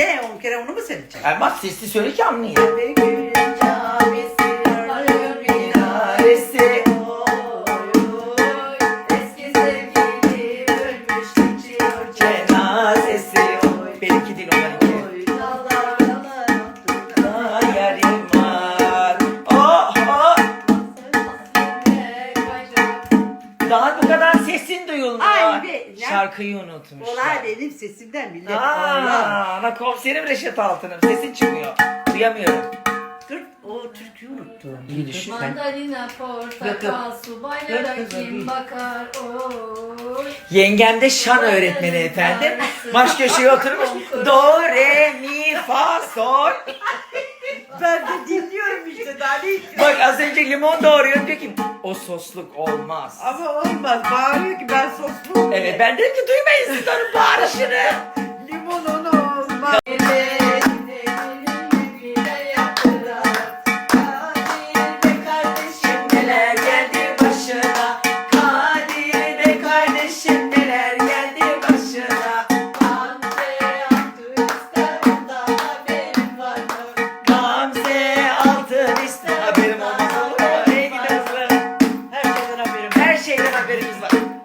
Ne on kere onu mu söyleyeceksin? Ama sesli söyle ki anlayayım. Ve gülün Daha bu kadar sesin duyulmuyor. Ay be, ne- Şarkıyı unutmuşlar. Olay benim sesimden millet. Aa, ana komiserim Reşat Altın'ım. Sesin çıkmıyor. Duyamıyorum. Dur o türküyü unuttum. İyi düşün. Mandalina, portakal, subaylara kızım, kim bakar? Oy. Yengem de şan öğretmeni efendim. Baş köşeye oturmuş. Do, re, mi, fa, sol. Ben de dinliyorum işte daha ne? Bak az önce limon doğruyor diyor ki o sosluk olmaz. Ama olmaz. Bağırıyor ki ben soslu. Evet ben dedim ki duymayın siz onun bağırışını. he's like.